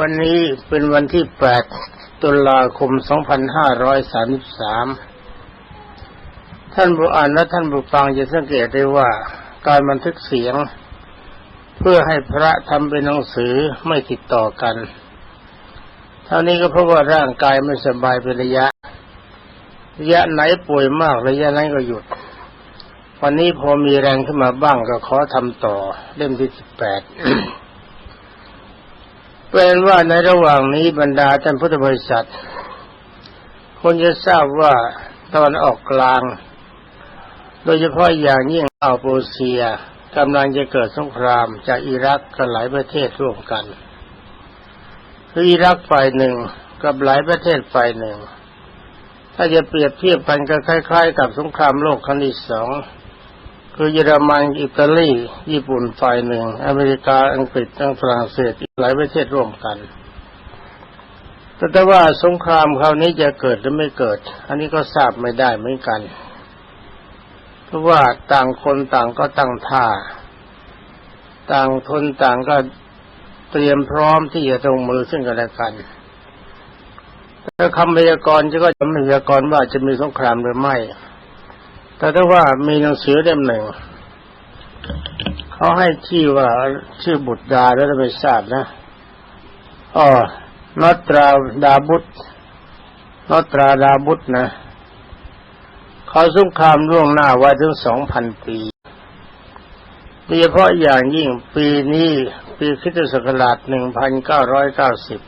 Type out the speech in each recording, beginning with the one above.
วันนี้เป็นวันที่ 8 ตุลาคม 2533 ท่านผู้อ่านและท่านผู้ฟังจะสังเกตได้ว่า การบันทึกเสียง เพื่อให้พระทำเป็นหนังสือไม่ติดต่อกันเท่านี้ก็เพราะว่าร่างกายไม่สบายเป็นระยะ ระยะไหนป่วยมากระยะนั้นก็หยุด วันนี้พอมีแรงขึ้นมาบ้างก็ขอทำต่อเล่มที่18 เป็นว่าในระหว่างนี้บรรดาท่านพุทธบริษัทคนจะทราบว่าตอนออกกลาง โดยเฉพาะอย่างยิ่งอัลโปเซียกำลังจะเกิดสงครามจากอิรักกับหลายประเทศร่วมกันคืออิรักฝ่ายหนึ่งกับหลายประเทศฝ่ายหนึ่ง ถ้าจะเปรียบเทียบกันก็คล้าย ๆ กับสงครามโลกครั้งที่สอง คือเยอรมันอิตาลีญี่ปุ่นฝ่ายหนึ่ง อเมริกาอังกฤษทั้งฝรั่งเศสอีกหลายประเทศร่วมกัน แต่ว่าสงครามคราวนี้จะเกิดหรือไม่เกิด อันนี้ก็ทราบไม่ได้เหมือนกัน เพราะว่าต่างคนต่างก็ตั้งท่า ต่างทนต่างก็เตรียมพร้อมที่จะตรงมือซึ่งกันและกันถ้าคำพยากรณ์จะก็จะพยากรณ์ว่าจะมีสงครามหรือไม่ แต่ถ้าว่ามีหนังสือเล่มหนึ่งเขาให้ชื่อว่าชื่อบุตรดาแล้วไม่ทราบนะอ๋อนอตราดาบุตรนอตราดาบุตรนะเขาสงครามล่วงหน้าไว้ถึงสองพันปีโดยเฉพาะอย่างยิ่งปีนี้ปีคริสตศักราชหนึ่งพันเก้าร้อยเก้าสิบ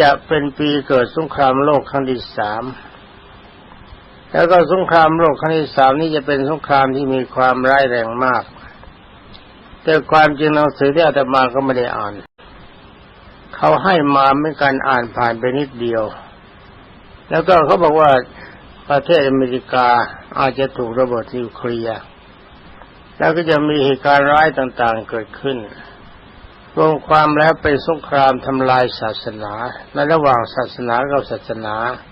จะเป็นปีเกิดสงครามโลกครั้งที่สาม แล้วก็สงครามโลกครั้งที่สามนี้จะเป็นสงครามที่มีความร้ายแรงมาก แต่ความจริงหนังสือที่อาตมาก็ไม่ได้อ่าน เขาให้มาไม่การอ่านผ่านไปนิดเดียว แล้วก็เขาบอกว่าประเทศอเมริกาอาจจะถูกระเบิดนิวเคลียร์แล้วก็จะมีเหตุการณ์ร้ายต่างๆเกิดขึ้นรวมความแล้วเป็นสงครามทำลายศาสนาในระหว่างศาสนากับศาสนาคือ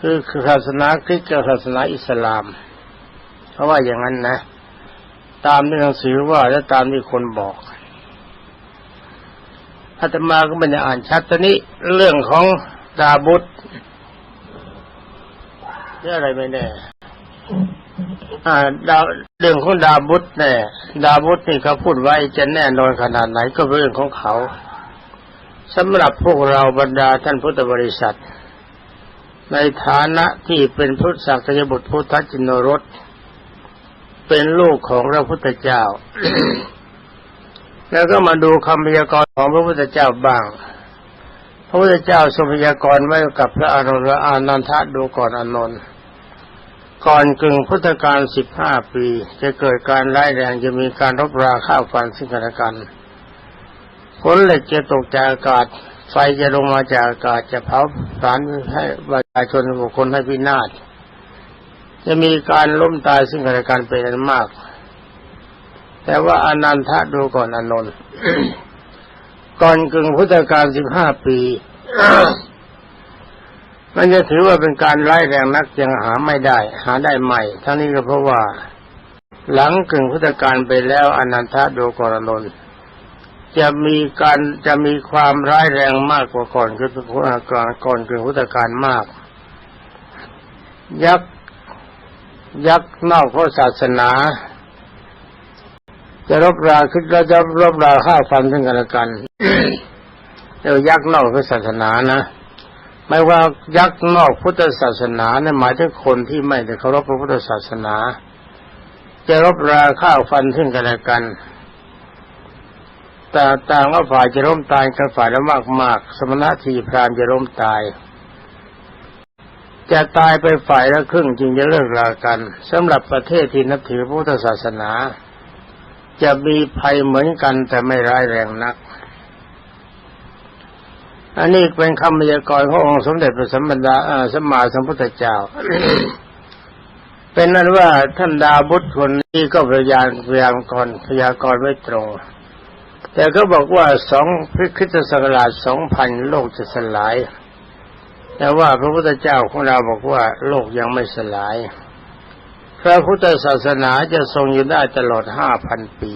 คือศาสนาคริสต์กับศาสนาอิสลามเพราะว่าอย่างนั้นนะ ตามที่หนังสือว่าและตามที่คนบอกอาตมาก็ไม่ได้อ่านชัดตอนนี้เรื่องของดาบุตรเรื่องอะไรไม่แน่อ่าดาเรื่องของดาบุตรแน่ดาบุตรนี่เขาพูดไว้จะแน่นอนขนาดไหนก็เป็นเรื่องของเขาสำหรับพวกเราบรรดาท่านพุทธบริษัท ในฐานะที่เป็นพุทธสักยบุตรพุทธจินรสเป็นลูกของพระพุทธเจ้า แล้วก็มาดูคำพยากรณ์ของพระพุทธเจ้าบ้าง พระพุทธเจ้าทรงพยากรณ์ไว้กับพระอานนท์อานันทะดูก่อนอานนท์ก่อนกึ่งพุทธกาลสิบห้าปี จะเกิดการร้ายแรงจะมีการรบราข้าวฟันซึ่งกันและกันฝนเหล็กจะตกจากอากาศ ไฟจะลงมาจากอากาศจะเผาสารให้ประชาชนบุคคลให้พินาศจะมีการล้มตายซึ่งกันและกันเป็นอันมาก แต่ว่าอนันทะดูก่อนอนนท์ก่อนกึ่งพุทธกาลสิบห้าปี มันจะถือว่าเป็นการไล่แรงนักยังหาไม่ได้ หาได้ใหม่ ทั้งนี้ก็เพราะว่า หลังกึ่งพุทธกาลไปแล้วอนันทะดูก่อนอนนท์ จะมีการจะมีความร้ายแรงมากกว่าก่อนคือก่อนก่อนกึ่งพุทธกาลมาก ยักษ์ยักษ์นอกพระศาสนา จะรบราขึ้นเราจะรบราฆ่าฟันซึ่งกันและกันเดี๋ยวยักษ์นอกพระศาสนานะไม่ว่ายักษ์นอกพุทธศาสนาเนี่ยหมายถึงคนที่ไม่ได้เคารพพระพุทธศาสนา จะรบราฆ่าฟันซึ่งกันและกัน แต่ต่างว่าฝ่ายจะร่มตายกันฝ่ายละมากมากสมณะทีพรามจะร่มตาย จะตายไปฝ่ายละครึ่งจึงจะเลิกรากันสำหรับประเทศที่นับถือพุทธศาสนา จะมีภัยเหมือนกันแต่ไม่ร้ายแรงนัก อันนี้เป็นคำพยากรณ์ขององค์สมเด็จพระสัมมาสัมมาสัมพุทธเจ้าเป็นนั้นว่าท่านดาบุตรคนนี้ก็พยายามพยากรณ์พยากรณ์ไว้ตรง แต่ก็บอกว่าสองพิคริสตศักราชสองพันโลกจะสลาย แต่ว่าพระพุทธเจ้าของเราบอกว่าโลกยังไม่สลาย พระพุทธศาสนาจะทรงอยู่ได้ตลอดห้าพันปี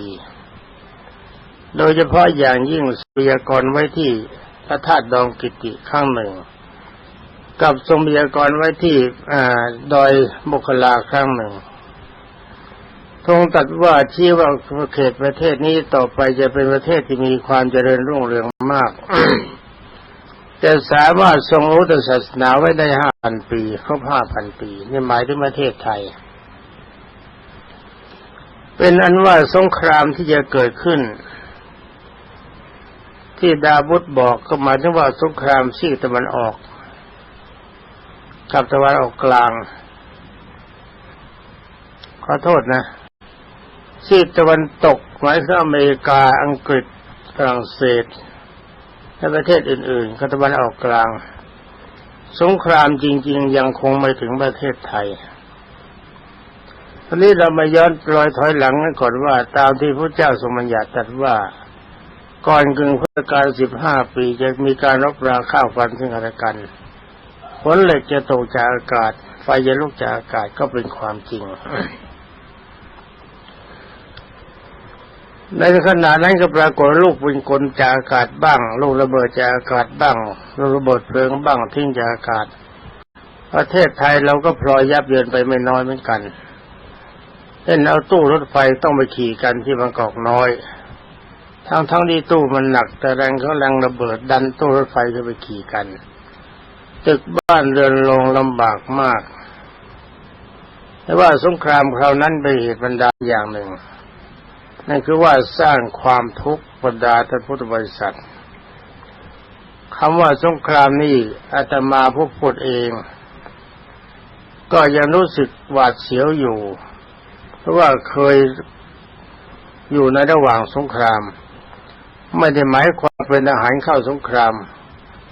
โดยเฉพาะอย่างยิ่งสุริยากรไว้ที่พระธาตุดองกิติข้างหนึ่ง กับทรงพยากรไว้ที่อ่าดอยบุคลาครั้งหนึ่ง ทรงตัดว่าชี้ว่าเขตประเทศนี้ต่อไปจะเป็นประเทศที่มีความเจริญรุ่งเรืองมากจะสามารถทรงรู้ศาสนาไว้ได้ห้าพันปีครบห้าพันปี นี่หมายถึงประเทศไทย เป็นอันว่าสงครามที่จะเกิดขึ้น ที่ดาบุตบอกก็หมายถึงว่าสงครามซีกตะวันออก กับตะวันออกกลาง ขอโทษนะ ซีกตะวันตกหมายถึงอเมริกาอังกฤษฝรั่งเศสและประเทศอื่นๆก็ตะวันออกกลาง สงครามจริง ๆ ยังคงไม่ถึงประเทศไทยทีนี้เรามาย้อนรอยถอยหลังกันก่อนว่า ตามที่พระเจ้าทรงบัญญัติตรัสว่า ก่อนกึ่งพุทธกาลสิบห้าปีจะมีการรบราข้าวฟันซึ่งกันและกันฝนเหล็กจะตกจากอากาศ ไฟจะลุกจากอากาศก็เป็นความจริง ในขณะนั้นก็ปรากฏลูกปืนกลจากอากาศบ้าง ลูกระเบิดจากอากาศบ้างลูกระเบิดเพลิงบ้างทิ้งจากอากาศ ประเทศไทยเราก็พลอยยับเยินไปไม่น้อยเหมือนกันเช่นเอาตู้รถไฟต้องไปขี่กันที่บางกอกน้อย ทั้งทั้งที่ตู้มันหนัก แต่แรงเขาแรงระเบิดดันตู้รถไฟจะไปขี่กัน ตึกบ้านเรือนลงลำบากมาก แต่ว่าสงครามคราวนั้นเป็นเหตุบรรดาอย่างหนึ่ง นั่นคือว่าสร้างความทุกข์บรรดาท่านพุทธบริษัทคำว่าสงครามนี่อาตมาผู้พูดเอง ก็ยังรู้สึกหวาดเสียวอยู่ เพราะว่าเคยอยู่ในระหว่างสงคราม ไม่ได้หมายความเป็นทหารเข้าสงคราม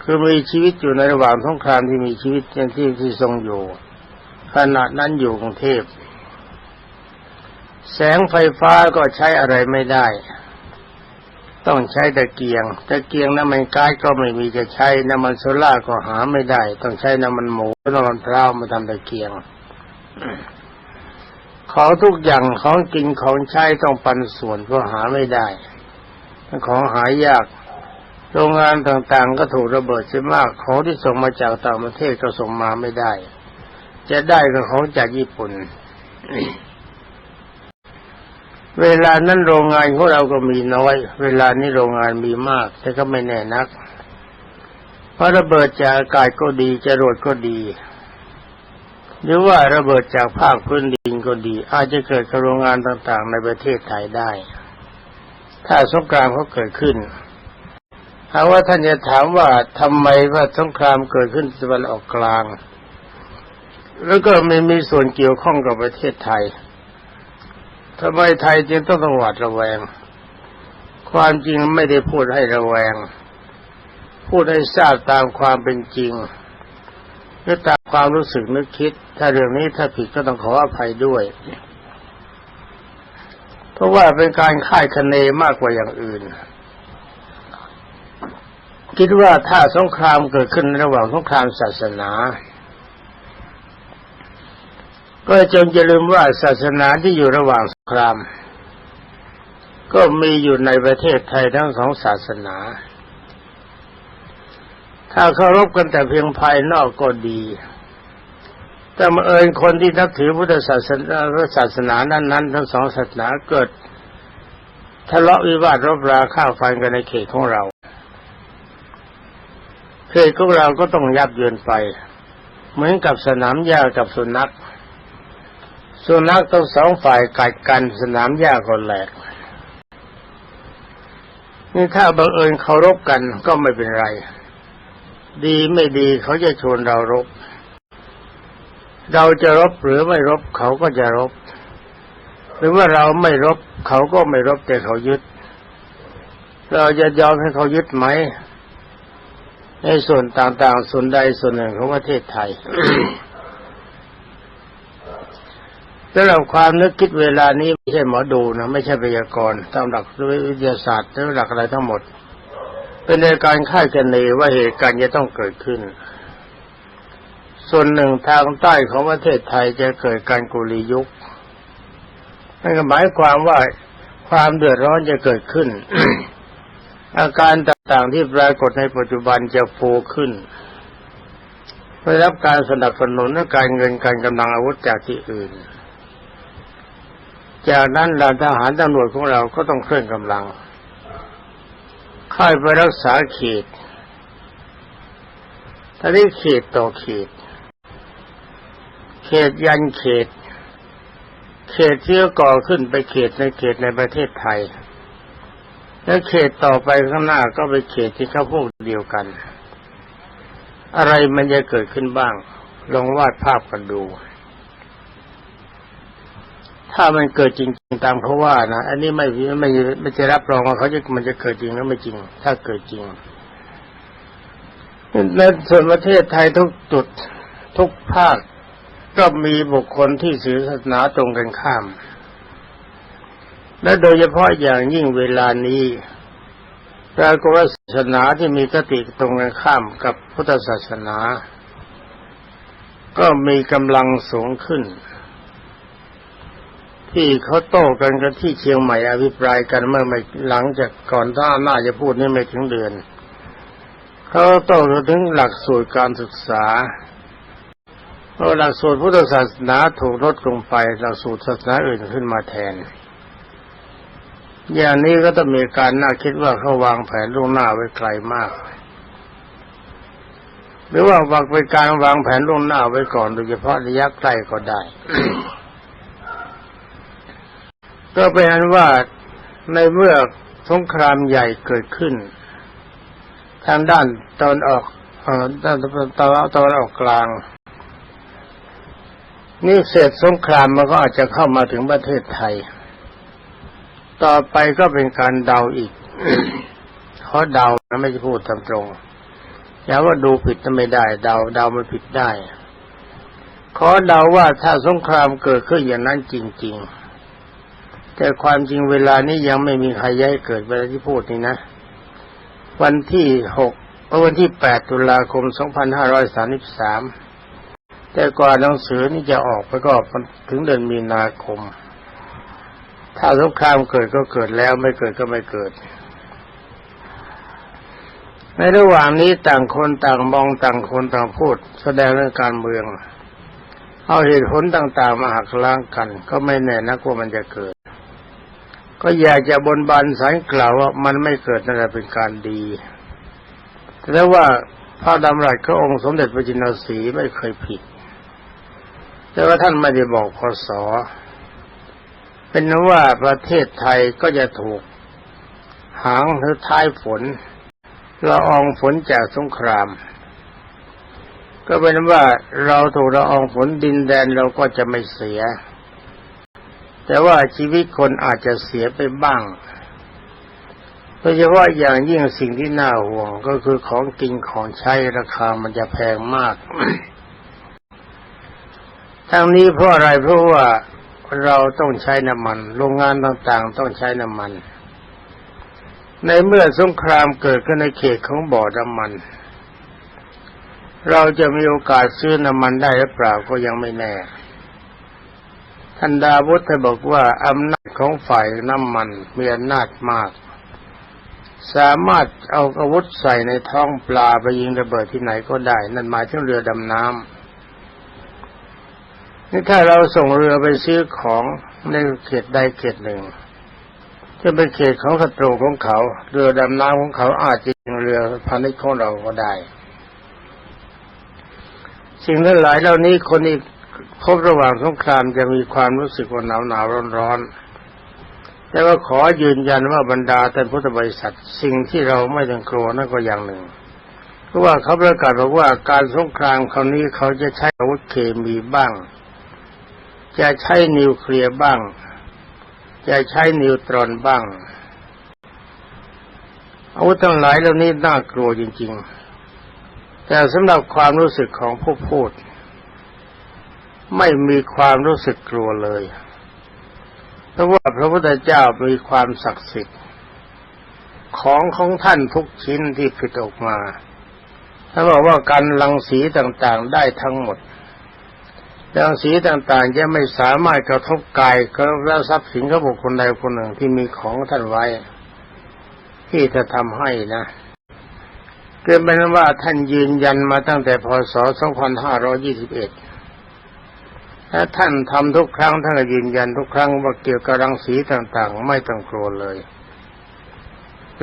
คือมีชีวิตอยู่ในระหว่างสงครามที่มีชีวิตย่างที่ที่ทรงอยู่ ขณะนั้นอยู่กรุงเทพ แสงไฟฟ้าก็ใช้อะไรไม่ได้ ต้องใช้ตะเกียงตะเกียงน้ำมันก๊าซก็ไม่มีจะใช้น้ำมันโซล่าก็หาไม่ได้ ต้องใช้น้ำมันหมูน้ำมันพร้าวมาทำตะเกียงของทุกอย่างของกินของใช้ต้องปันส่วนเพราะหาไม่ได้ของหายากโรงงานต่างๆ ก็ถูกระเบิดเสียมาก ของที่ส่งมาจากต่างประเทศก็ส่งมาไม่ได้ จะได้ก็ของจากญี่ปุ่น เวลานั้นโรงงานของเราก็มีน้อย เวลานี้โรงงานมีมาก แต่ก็ไม่แน่นัก เพราะระเบิดจากอากาศก็ดีจรวดก็ดี หรือว่าระเบิดจากภาคพื้นดินก็ดี อาจจะเกิดกับโรงงานต่างๆ ในประเทศไทยได้ ถ้าสงครามเขาเกิดขึ้นหากว่าท่านจะถามว่าทำไมว่าสงครามเกิดขึ้นตะวันออกกลาง แล้วก็ไม่มีส่วนเกี่ยวข้องกับประเทศไทย ทำไมไทยจึงต้องต้องหวาดระแวง ความจริงไม่ได้พูดให้ระแวง พูดให้ทราบตามความเป็นจริงและตามความรู้สึกนึกคิด ถ้าเรื่องนี้ถ้าผิดก็ต้องขออภัยด้วย เพราะว่าเป็นการคาดคะเนมากกว่าอย่างอื่น คิดว่าถ้าสงครามเกิดขึ้นระหว่างสงครามศาสนา ก็จงอย่าลืมว่าศาสนาที่อยู่ระหว่างสงคราม ก็มีอยู่ในประเทศไทยทั้งสองศาสนา ถ้าเคารพกันแต่เพียงภายนอกก็ดี แต่มาเอิญคนที่นับถือพุทธศาสนาศาสนานั้นๆทั้งสองศาสนาเกิดทะเลาะวิวาทรบราข้าวฟันกันในเขตของเราเขตของเราก็ต้องยับเยินไป เหมือนกับสนามหญ้ากับสุนัข สุนัขต้องสองฝ่ายกัดกันสนามหญ้าก็แหลก นี่ถ้าบังเอิญเคารพกันก็ไม่เป็นไร ดีไม่ดีเขาจะชวนเรารบ เราจะรบหรือไม่รบเขาก็จะรบ หรือว่าเราไม่รบเขาก็ไม่รบแต่เขายึด เราจะยอมให้เขายึดไหม ในส่วนต่างๆ ส่วนใดส่วนหนึ่งของประเทศไทย สำหรับความนึกคิดเวลานี้ไม่ใช่หมอดูนะไม่ใช่พยากรณ์ตามหลักวิทยาศาสตร์หรือหลักอะไรทั้งหมด เป็นในการคาดคะเนว่าเหตุการณ์จะต้องเกิดขึ้น ส่วนหนึ่งทางใต้ของประเทศไทยจะเกิดการกุลียุคนั่นก็หมายความว่าความเดือดร้อนจะเกิดขึ้น อาการต่างๆที่ปรากฏในปัจจุบันจะโฟขึ้นได้รับการสนับสนุนและการเงินการกำลังอาวุธจากที่อื่น จากนั้นเราทหารตำรวจของเราก็ต้องเคลื่อนกำลังค่อยไปรักษาเขตตอนนี้เขตต่อเขต เขตยันเขต เขตที่ก่อขึ้นไปเขตในเขตในประเทศไทย แล้วเขตต่อไปข้างหน้าก็ไปเขตที่เขาพวกเดียวกัน อะไรมันจะเกิดขึ้นบ้าง ลองวาดภาพกันดู ถ้ามันเกิดจริงตามเขาว่านะอันนี้ไม่ไม่ไม่จะรับรองว่าเขาจะมันจะเกิดจริงหรือไม่จริง ถ้าเกิดจริงในส่วนประเทศไทยทุกจุดทุกภาคก็มีบุคคลที่ศีลศาสนาตรงกันข้าม และโดยเฉพาะอย่างยิ่งเวลานี้ปรากฏว่าศาสนาที่มีคติตรงกันข้ามกับพุทธศาสนา ก็มีกำลังสูงขึ้น ที่เขาโต้กันกันที่เชียงใหม่อภิปรายกันเมื่อไม่หลังจากก่อนท่าน่าจะพูดนี่ไม่ถึงเดือนเขาโต้กันถึงหลักสูตรการศึกษาเหลักสูตรพุทธศาสนาถูกลดลงไปหลักสูตรศาสนาอื่นขึ้นมาแทน อย่างนี้ก็ต้องมีการน่าคิดว่าเขาวางแผนล่วงหน้าไว้ไกลมาก หรือว่าวางเป็นการวางแผนล่วงหน้าไว้ก่อนโดยเฉพาะระยะใกล้ก็ได้ ก็เป็นอันว่าในเมื่อสงครามใหญ่เกิดขึ้น ทางด้านตอนออกด้านตอนตอนอนออกกลาง นี่เสร็จสงครามมันก็อาจจะเข้ามาถึงประเทศไทย ต่อไปก็เป็นการเดาอีกขอเดานะไม่ใช่พูดตามตรงอย่าว่าดูผิดก็ไม่ได้ เดาเดามันผิดได้ ขอเดาว่าถ้าสงครามเกิดขึ้นอย่างนั้นจริง ๆ แต่ความจริงเวลานี้ยังไม่มีใครย้ายเกิดเวลาที่พูดนี่นะ วันที่หกวันที่แปดตุลาคมสองพันห้าร้อยสามสิบสามแต่ก่อนหนังสือนี่จะออกไปก็ถึงเดือนมีนาคม ถ้าสงครามเกิดก็เกิดแล้วไม่เกิดก็ไม่เกิด ในระหว่างนี้ต่างคนต่างมองต่างคนต่างพูด แสดงเรื่องการเมือง เอาเหตุผลต่างๆมาหักล้างกัน ก็ไม่แน่นะว่ามันจะเกิด ก็อยากจะบนบานสารกล่าวว่ามันไม่เกิดนั่นแหละเป็นการดีแต่ว่าพระดำรัสขององค์สมเด็จพระจินสีไม่เคยผิด แต่ว่าท่านไม่ได้บอกพศเป็นนว่าประเทศไทยก็จะถูกหางหรือท้ายฝนละอองฝนจากสงคราม ก็เป็นว่าเราถูกละอองฝนดินแดนเราก็จะไม่เสีย แต่ว่าชีวิตคนอาจจะเสียไปบ้างโดยเฉพาะอย่างยิ่งสิ่งที่น่าห่วงก็คือของกินของใช้ราคามันจะแพงมาก ทั้งนี้เพราะอะไรเพราะว่าเราต้องใช้น้ำมัน โรงงานต่างๆ ต้องใช้น้ำมัน ในเมื่อสงครามเกิดขึ้นในเขตของบ่อน้ำมัน เราจะมีโอกาสซื้อน้ำมันได้หรือเปล่าก็ยังไม่แน่ ท่านดาวุฒบอกว่าอำนาจของฝ่ายน้ำมันมีอำนาจมาก สามารถเอาอาวุธใส่ในท้องปลาไปยิงระเบิดที่ไหนก็ได้ นั่นหมายถึงเรือดำน้ำนี่ถ้าเราส่งเรือไปซื้อของในเขตใดเขตหนึ่งจะเป็นเขตของศัตรูของเขา เรือดำน้ำของเขาอาจจะยิงเรือพาณิชย์ของเราก็ได้ สิ่งทั้งหลายเหล่านี้คนอีก พบระหว่างสงครามจะมีความรู้สึกว่าหนาวหนาวร้อนร้อนแต่ว่าขอยืนยันว่าบรรดาท่านพุทธบริษัทสิ่งที่เราไม่ต้องกลัวนั่นก็อย่างหนึ่ง เพราะว่าเขาประกาศบอกว่าการสงครามคราวนี้เขาจะใช้อาวุธเคมีบ้าง จะใช้นิวเคลียร์บ้าง จะใช้นิวตรอนบ้างอาวุธทั้งหลายเหล่านี้น่ากลัวจริง ๆ แต่สำหรับความรู้สึกของผู้พูด ไม่มีความรู้สึกกลัวเลย เพราะว่าพระพุทธเจ้ามีความศักดิ์สิทธิ์ ของของท่านทุกชิ้นที่ผลิตออกมาท่านบอกว่าการลังสีต่างๆได้ทั้งหมดรังสีต่างๆจะไม่สามารถกระทบกายก็และทรัพย์สินของบุคคลใดคนหนึ่งที่มีของท่านไว้ ที่จะทำให้นะเกิดเป็นว่าท่านยืนยันมาตั้งแต่พศ 2521 และท่านทำทุกครั้งท่านก็ยืนยันทุกครั้งว่าเกี่ยวกับรังสีต่างๆ ไม่ต้องกลัวเลย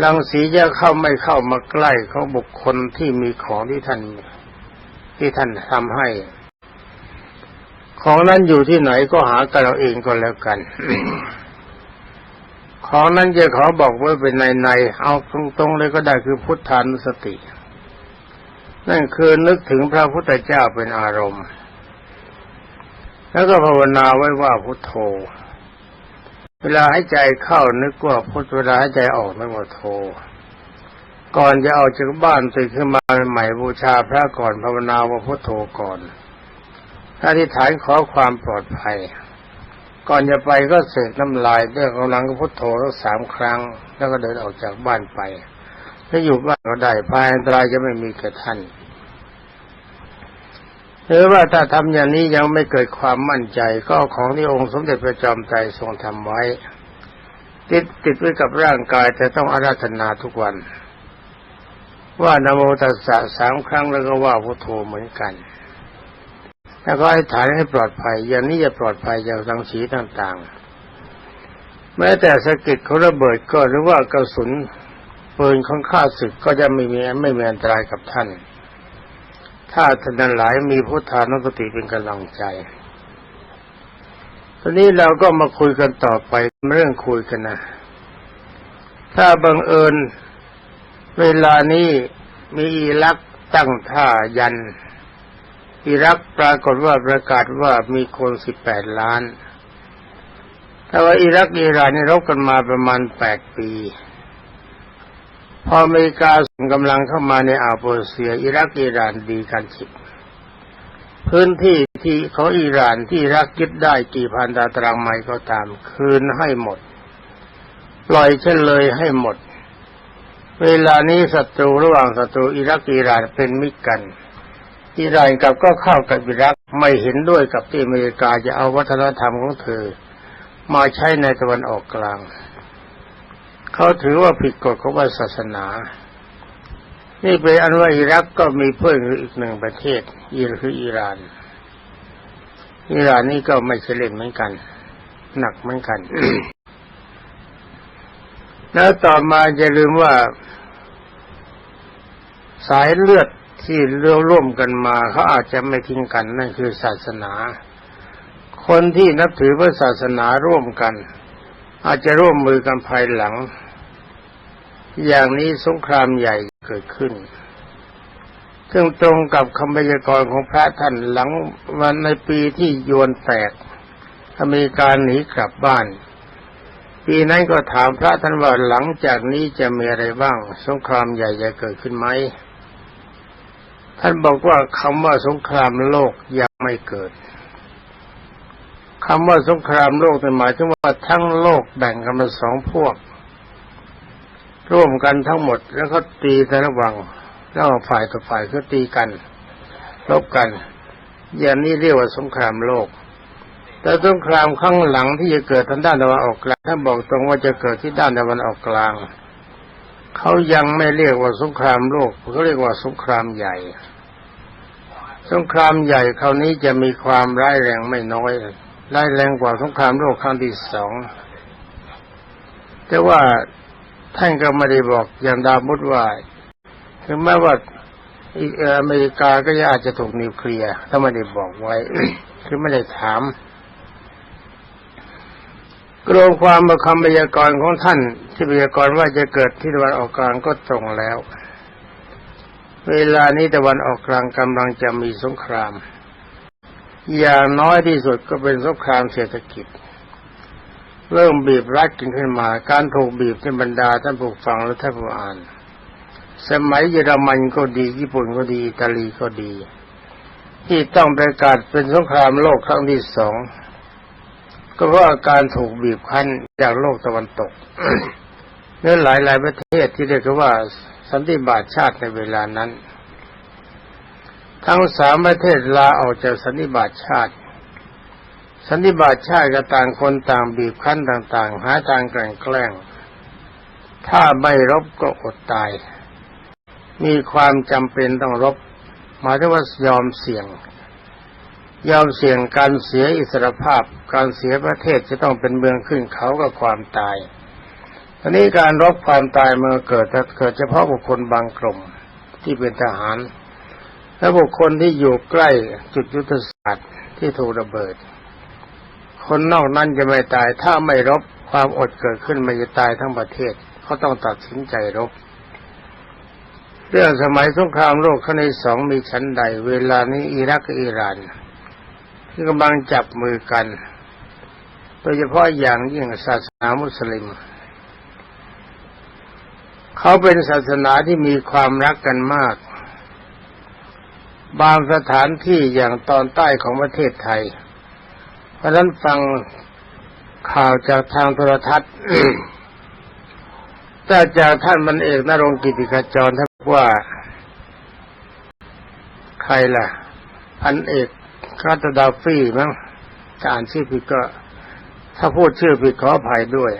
รังสีจะเข้าไม่เข้ามาใกล้ของบุคคลที่มีของที่ท่านที่ท่านทำให้ ของนั้นอยู่ที่ไหนก็หากันเราเองก็แล้วกัน ของนั้นจะขอบอกไว้เป็นในในเอาตรงๆเลยก็ได้คือพุทธานุสติ นั่นคือนึกถึงพระพุทธเจ้าเป็นอารมณ์ แล้วก็ภาวนาไว้ว่าพุทโธ เวลาให้ใจเข้านึกว่าพุทเวลาให้ใจออกนึกว่าโธ ก่อนจะออกจากบ้านตื่นขึ้นมาใหม่บูชาพระก่อนภาวนาว่าพุทโธก่อนอธิษฐานขอความปลอดภัย ก่อนจะไปก็เสกน้ำลายด้วยกำลังก็พุทโธทั้งสามครั้ง แล้วก็เดินออกจากบ้านไป ถ้าอยู่บ้านก็ได้ภายอันตรายจะไม่มีแก่ท่าน หรือว่าถ้าทำอย่างนี้ยังไม่เกิดความมั่นใจ ก็ของที่องค์สมเด็จพระจอมไตรทรงทำไว้ ติดติดไว้กับร่างกายแต่ต้องอาราธนาทุกวัน ว่านโมตัสสะสามครั้งแล้วก็ว่าพุทโธเหมือนกัน แล้วก็ให้ฐานให้ปลอดภัย อย่างนี้จะปลอดภัยจากรังสีต่างๆ แม้แต่สะก็ดของระเบิดก็หรือว่ากระสุนปืนของข้าศึกก็จะไม่มีไม่มีอันตรายกับท่าน ถ้าท่านทั้งหลายมีพุทธานุสติเป็นกำลังใจ ตอนนี้เราก็มาคุยกันต่อไปเรื่องคุยกันนะ ถ้าบังเอิญเวลานี้มีอิรักตั้งท่ายัน อิรักปรากฏว่าประกาศว่ามีคนสิบแปดล้าน แต่ว่าอิรักอิรานนี่รบกันมาประมาณแปดปี พออเมริกาส่งกำลังเข้ามาในอาโปเซีย อิรักอิหร่านดีกันฉิบพื้นที่ที่เของอิหร่านที่รักยึดได้กี่พันตารางไมล์ก็ตาม คืนให้หมด ปล่อยเช่นเลยให้หมด เวลานี้ศัตรูระหว่างศัตรูอิรักอิหร่านเป็นมิตรกันอิหร่านกับก็เข้ากับอิรักไม่เห็นด้วยกับที่อเมริกาจะเอาวัฒนธรรมของเธอ มาใช้ในตะวันออกกลาง เขาถือว่าผิดกฎของศาสนา นี่เป็นอันว่าอิรักก็มีเพื่อนอีกหนึ่งประเทศอีรคืออิหร่าน อิหร่านนี่ก็ไม่ใช่เล่นเหมือนกัน หนักเหมือนกัน แล้วต่อมาจะลืมว่า สายเลือดที่เรือร่วมกันมาเขาอาจจะไม่ทิ้งกันนั่นคือศาสนา คนที่นับถือพระศาสนาร่วมกัน อาจจะร่วมมือกันภายหลัง อย่างนี้สงครามใหญ่เกิดขึ้น ซึ่งตรงกับคำพยากรณ์ของพระท่านหลังวันในปีที่ยวนแตกอเมริกาหนีกลับบ้าน ปีนั้นก็ถามพระท่านว่าหลังจากนี้จะมีอะไรบ้าง สงครามใหญ่จะเกิดขึ้นไหมท่านบอกว่าคำว่าสงครามโลกยังไม่เกิด คำว่าสงครามโลกหมายถึงว่าทั้งโลกแบ่งกันเป็นสองพวก ร่วมกันทั้งหมดแล้วก็ตีกันระว่างระหว่างฝ่ายต่อฝ่ายก็ตีกันลบกัน อย่างนี้เรียกว่าสงครามโลก แต่สงครามข้างหลังที่จะเกิดทางด้านตะวันออกกลางท่านบอกตรงว่าจะเกิดที่ด้านตะวันออกกลางเขายังไม่เรียกว่าสงครามโลกเขาเรียกว่าสงครามใหญ่ สงครามใหญ่คราวนี้จะมีความร้ายแรงไม่น้อย ร้ายแรงกว่าสงครามโลกครั้งที่สองแต่ว่าท่านก็ไม่ได้บอกอย่างดามุดว่าถึงแม้ว่าอเมริกาก็อาจจะถูกนิวเคลียร์ถ้าไม่ได้บอกไว้ คือไม่ได้ถามกรมความประคำพยากรณ์ของท่าน ที่พยากรณ์ว่าจะเกิดที่ตะวันออกกลางก็ตรงแล้ว เวลานี้ตะวันออกกลางกำลังจะมีสงคราม อย่างน้อยที่สุดก็เป็นสงครามเศรษฐกิจ เริ่มบีบรัดกันขึ้นมา การถูกบีบในบรรดาท่านผู้ฟังและท่านผู้อ่าน สมัยเยอรมันก็ดี ญี่ปุ่นก็ดีอิตาลีก็ดี ที่ต้องประกาศเป็นสงครามโลกครั้งที่สองก็เพราะอาการถูกบีบคั้นจากโลกตะวันตกเนื้อหลายหลายประเทศที่เรียกว่าสันติบาตชาติในเวลานั้น ทั้งสามประเทศลาออกจากสันนิบาตชาติ สันนิบาตชาติก็ต่างคนต่างบีบคั้นต่างๆ หาทางแกล้งแกล้ง ถ้าไม่รบก็อดตาย มีความจำเป็นต้องรบ หมายถึงว่ายอมเสี่ยง ยอมเสี่ยงการเสียอิสรภาพ การเสียประเทศจะต้องเป็นเมืองขึ้นเขากับความตายทีนี้การรบความตายเมันเกิดแต่เกิดเฉพาะบุคคลบางกลุ่มที่เป็นทหาร และบุคคลที่อยู่ใกล้จุดยุทธศาสตร์ที่ถูกระเบิด คนนอกนั้นจะไม่ตาย ถ้าไม่รบความอดเกิดขึ้นมันจะตายทั้งประเทศเขาต้องตัดสินใจรบ เรื่องสมัยสงครามโลกครั้งที่สองมีชั้นใด เวลานี้อิรักกับอิหร่านที่กำลังจับมือกัน โดยเฉพาะอย่างยิ่งศาสนามุสลิมเขาเป็นศาสนาที่มีความรักกันมาก บางสถานที่อย่างตอนใต้ของประเทศไทย เพราะนั้นฟังข่าวจากทางโทรทัศน์แต่จากท่านมันเอกนรงกิติขจรท่านบอกว่า ใครล่ะพันเอกคาตดาฟี่มั้งถ้าอ่านชื่อผิดก็ ถ้าพูดชื่อผิดขออภัยด้วย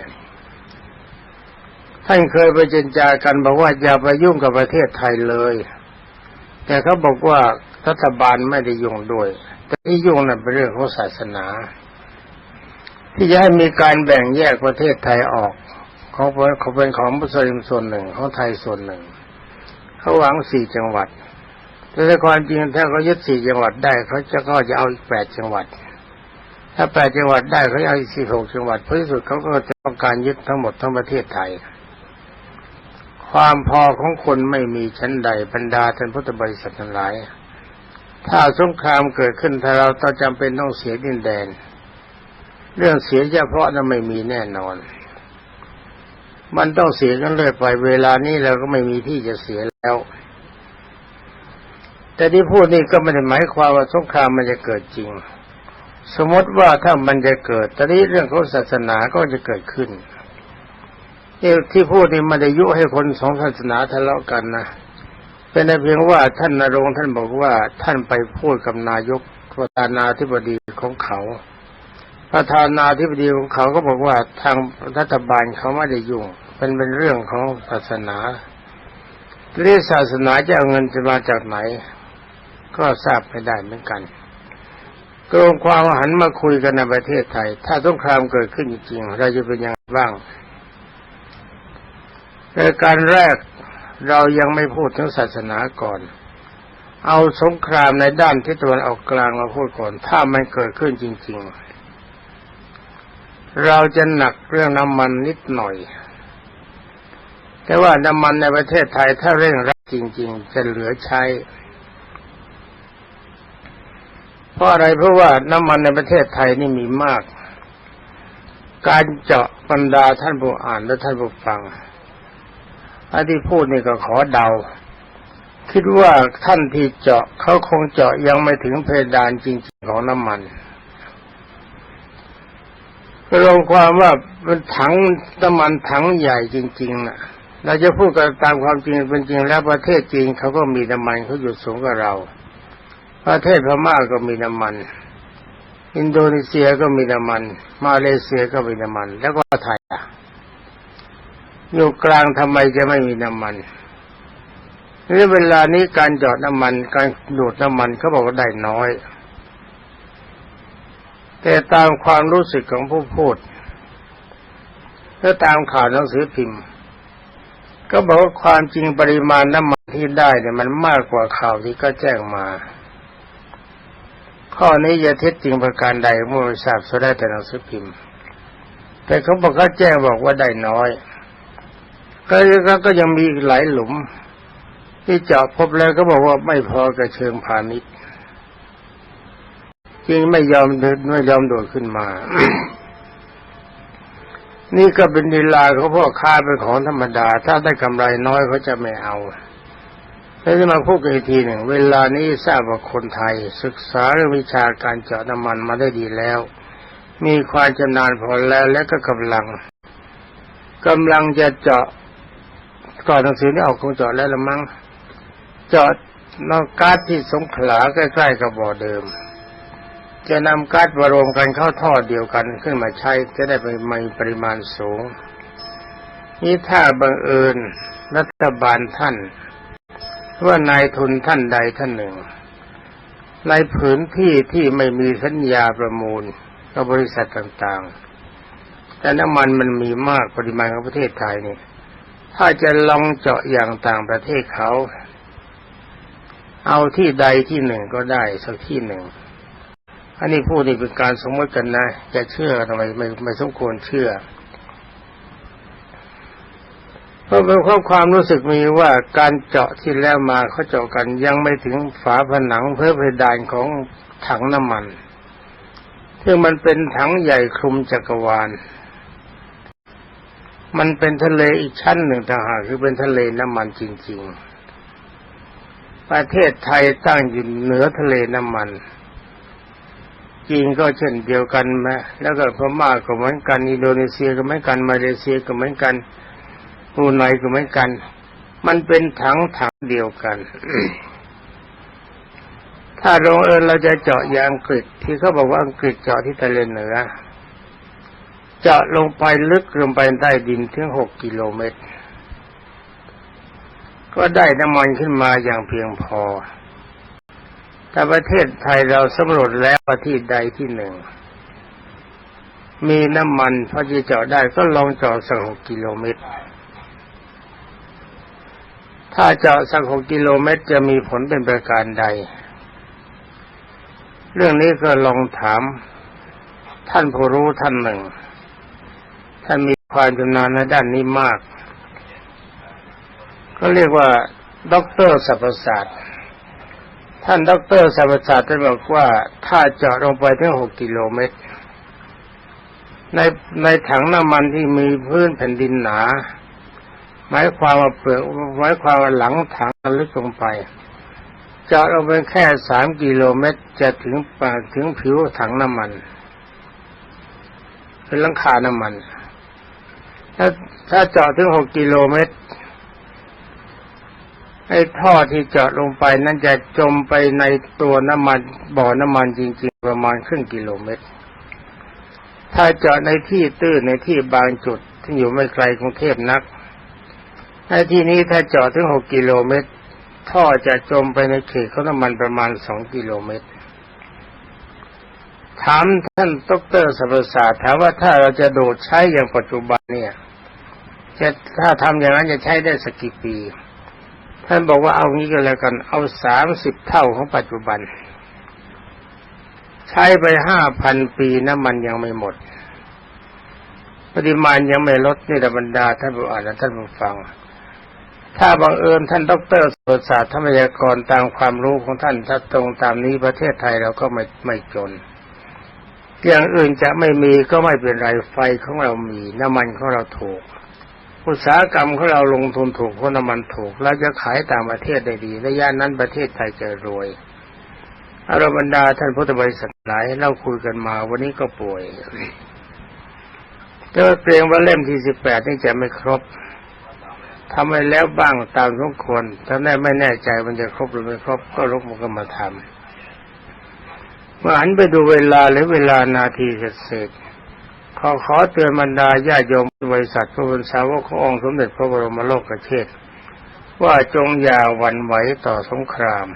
ท่านเคยไปเจรจากันบอกว่าอย่าไปยุ่งกับประเทศไทยเลย แต่เขาบอกว่ารัฐบาลไม่ได้ยุ่งด้วย แต่ที่ยุ่งนั้นเป็นเรื่องของศาสนา ที่จะให้มีการแบ่งแยกประเทศไทยออกเขาเป็นเขาเป็นของมุสลิมส่วนหนึ่งของไทยส่วนหนึ่งเขาหวังสี่จังหวัด แต่ในความจริงถ้าเขายึดสี่จังหวัดได้เขาจะก็จะเอาอีกแปดจังหวัด ถ้าแปดจังหวัดได้เขาจะเอาอีกสี่หกจังหวัดเพราะที่สุดเขาก็จะต้องการยึดทั้งหมดทั้งประเทศไทย ความพอของคนไม่มีชั้นใดบรรดาท่านพุทธบริษัททั้งหลาย ถ้าสงครามเกิดขึ้นถ้าเราต้องจำเป็นต้องเสียดินแดน เรื่องเสียเฉพาะนั้นไม่มีแน่นอน มันต้องเสียกันเลยไปเวลานี้เราก็ไม่มีที่จะเสียแล้ว แต่ที่พูดนี่ก็ไม่ได้หมายความว่าสงครามมันจะเกิดจริง สมมติว่าถ้ามันจะเกิดตอนนี้เรื่องของศาสนาก็จะเกิดขึ้น ที่ที่พูดนี่มันจะยุให้คนสองศาสนาทะเลาะกันนะเป็นแต่เพียงว่าท่านนรงท่านบอกว่าท่านไปพูดกับนายกประธานาธิบดีของเขาประธานาธิบดีของเขาก็บอกว่าทางรัฐบาลเขาไม่ได้ยุ่งเป็นเป็นเรื่องของศาสนาเรื่องศาสนาจะเอาเงินจะมาจากไหน ก็ทราบไม่ได้เหมือนกันกรมความหันมาคุยกันในประเทศไทย ถ้าสงครามเกิดขึ้นจริงเราจะเป็นยังไงบ้าง ในการแรกเรายังไม่พูดถึงศาสนาก่อน เอาสงครามในด้านที่ตะวันออกกลางมาพูดก่อน ถ้ามันเกิดขึ้นจริง ๆ เราจะหนักเรื่องน้ำมันนิดหน่อย แต่ว่าน้ำมันในประเทศไทยถ้าเร่งรัดจริง ๆ จะเหลือใช้เพราะอะไรเพราะว่าน้ำมันในประเทศไทยนี่มีมาก การเจาะบรรดาท่านผู้อ่านและท่านผู้ฟัง อันที่พูดนี่ก็ขอเดา คิดว่าท่านที่เจาะเขาคงเจาะยังไม่ถึงเพดานจริงๆของน้ำมันก็ลงความว่าเป็นถังน้ำมันถังใหญ่จริงๆนะเราจะพูดกันตามความจริงเป็นจริงแล้วประเทศจีนเขาก็มีน้ำมันเขาอยู่สูงกว่าเรา ประเทศพม่าก็มีน้ำมัน อินโดนีเซียก็มีน้ำมัน มาเลเซียก็มีน้ำมัน แล้วก็ไทยอะ อยู่กลางทำไมจะไม่มีน้ำมันนี่เวลานี้การจอดน้ำมัน การดูดน้ำมันเขาบอกว่าได้น้อย แต่ตามความรู้สึกของผู้พูดและตามข่าวหนังสือพิมพ์ ก็บอกว่าความจริงปริมาณน้ำมันที่ได้เนี่ยมันมากกว่าข่าวที่ก็แจ้งมา ข้อนี้จะเท็จจริงประการใดเมื่อทราบได้แต่หนังสือพิมพ์ แต่เขาบอกเขาแจ้งบอกว่าได้น้อย ก็ก็ยังมีหลายหลุม ที่เจาะพบแล้วก็บอกว่าไม่พอกระเชิงพาณิชย์จริงไม่ยอมไม่ยอมโดดขึ้นมา นี่ก็เป็นดีลาเขาพ่อค้าเป็นของธรรมดา ถ้าได้กำไรน้อยเขาจะไม่เอาแล้วจะมาพูดกันอีกทีหนึ่ง เวลานี้ทราบว่าคนไทย ศึกษาเรื่องวิชาการเจาะน้ำมันมาได้ดีแล้ว มีความชำนาญพอแล้วและก็กำลังกำลังจะเจาะ ก่อนหนังสือนี่ออกคงเจาะแล้วละมั้งเจาะนอกก๊าซที่สงขลาใกล้ ๆ กับบ่อเดิม จะนำก๊าซมารวมกันเข้าท่อเดียวกันขึ้นมาใช้จะได้ไปมีปริมาณสูง นี่ถ้าบังเอิญรัฐบาลท่าน ว่านายทุนท่านใดท่านหนึ่ง ในผืนที่ที่ไม่มีสัญญาประมูลกับบริษัทต่างๆ แต่น้ำมันมันมีมากปริมาณของประเทศไทยนี่ ถ้าจะลองเจาะอย่างต่างประเทศเขา เอาที่ใดที่หนึ่งก็ได้สักที่หนึ่ง อันนี้พูดนี่เป็นการสมมติกันนะจะเชื่อทำไมไม่ไม่สมควรเชื่อเพราะเป็นข้อความรู้สึกมีว่าการเจาะที่แล้วมาเขาเจาะกันยังไม่ถึงฝาผนังเพื่อเพดานของถังน้ำมันซึ่งมันเป็นถังใหญ่คลุมจักรวาล มันเป็นทะเลอีกชั้นหนึ่งต่างหากคือเป็นทะเลน้ำมันจริง ๆ ประเทศไทยตั้งอยู่เหนือทะเลน้ำมันจีนก็เช่นเดียวกันไหมแล้วก็พม่าก็เหมือนกัน อินโดนีเซียก็เหมือนกันมาเลเซียก็เหมือนกันบรูไนก็เหมือนกัน มันเป็นถังถังเดียวกัน ถ้าลงเอิญเราจะเจาะอย่างอังกฤษที่เขาบอกว่าอังกฤษเจาะที่ทะเลเหนือ จะลงไปลึกลงไปใต้ดินถึงหกกิโลเมตร ก็ได้น้ำมันขึ้นมาอย่างเพียงพอ แต่ประเทศไทยเราสำรวจแล้วว่าที่ใดที่หนึ่ง มีน้ำมันพอจะเจาะได้ก็ลองเจาะสักหกกิโลเมตร ถ้าเจาะสักหกกิโลเมตรจะมีผลเป็นประการใด เรื่องนี้ก็ลองถามท่านผู้รู้ท่านหนึ่ง ท่านมีความชำนาญในด้านนี้มาก ก็เรียกว่าด็อกเตอร์สรรพศาสตร์ท่านด็อกเตอร์สรรพศาสตร์ท่านบอกว่าถ้าเจาะลงไปถึงหกกิโลเมตร ในในถังน้ำมันที่มีพื้นแผ่นดินหนาหมายความว่าเปลือกหมายความว่าหลังถังลึกลงไปเจาะลงไปแค่สามกิโลเมตรจะถึงปาถึงผิวถังน้ำมันเป็นหลังคาน้ำมัน ถ้าถ้าเจาะถึงหกกิโลเมตรไอ้ท่อที่เจาะลงไปนั้นจะจมไปในตัวน้ำมันบ่อน้ำมันจริง ๆ ประมาณครึ่งกิโลเมตร ถ้าเจาะในที่ตื้นในที่บางจุดที่อยู่ไม่ไกลกรุงเทพนักในที่นี้ถ้าเจาะถึงหกกิโลเมตร ท่อจะจมไปในเขตของน้ำมันประมาณสองกิโลเมตร ถามท่านดรสรรพศาสตร์ถามว่าถ้าเราจะโดดใช้อย่างปัจจุบันเนี่ย จะถ้าทำอย่างนั้นจะใช้ได้สักกี่ปี ท่านบอกว่าเอางี้ก็แล้วกัน เอาสามสิบเท่าของปัจจุบัน ใช้ไปห้าพันปีน้ำมันยังไม่หมด ปริมาณยังไม่ลดนี่ระบรรดาท่านผู้อ่านและท่านผู้ฟัง ถ้าบังเอิญท่านดรสุรศาสตร์ธรรมยากรตามความรู้ของท่านถ้าตรงตามนี้ประเทศไทยเราก็ไม่ไม่จนอย่างอื่นจะไม่มีก็ไม่เป็นไรไฟของเรามีน้ำมันของเราถูก อุตสาหกรรมของเราลงทุนถูกเพราะน้ำมันถูกเราจะขายต่างประเทศได้ดีระยะนั้นประเทศไทยจะรวยอารบรรดาท่านพุทธบริษัทหลายเราคุยกันมาวันนี้ก็ป่วยแต่ว่าเกรงว่าเล่มที่สิบแปดนี่จะไม่ครบทำไปแล้วบ้างตามสมควรถ้าแน่ไม่แน่ใจมันจะครบหรือไม่ครบก็รบมันก็มาทำเมื่อหันไปดูเวลาหรือเวลานาทีเสร็จ ขอขอเตือนบรรดาญาโยมบริษัทพระบรมสาวกขององค์สมเด็จพระบรมโลกเชษว่าจงอย่าหวั่นไหวต่อสงคราม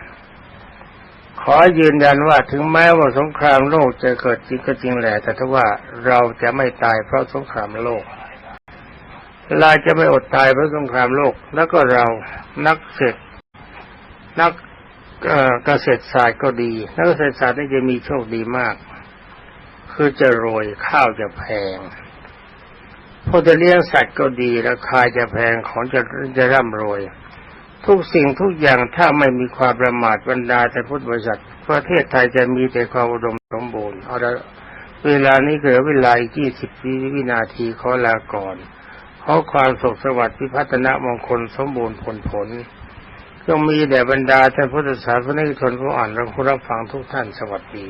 ขอยืนยันว่าถึงแม้ว่าสงครามโลกจะเกิดจริงก็จริงแหละแต่ถ้าว่าเราจะไม่ตายเพราะสงครามโลกเราจะไม่อดตายเพราะสงครามโลก แล้วก็เรานักเศรษฐนักเกษตรศาสตร์ก็ดี นักเกษตรศาสตร์นี่จะมีโชคดีมาก คือจะโรยข้าวจะแพงพอจะเลี้ยงสัตว์ก็ดีราคาจะแพงของจะจะร่ำรวย ทุกสิ่งทุกอย่างถ้าไม่มีความประมาทบรรดาแต่พุทธบริษัท ประเทศไทยจะมีแต่ความอุดมสมบูรณ์เอาละเวลานี้เหลือเวลาอีกยี่สิบวินาทีขอลาก่อนขอความสุขสวัสดิ์พิพัฒนมงคลสมบูรณ์ผลผลจงมีแด่บรรดาท่านพุทธศาสนิกชนผู้อ่านและผู้รับฟังทุกท่านสวัสดี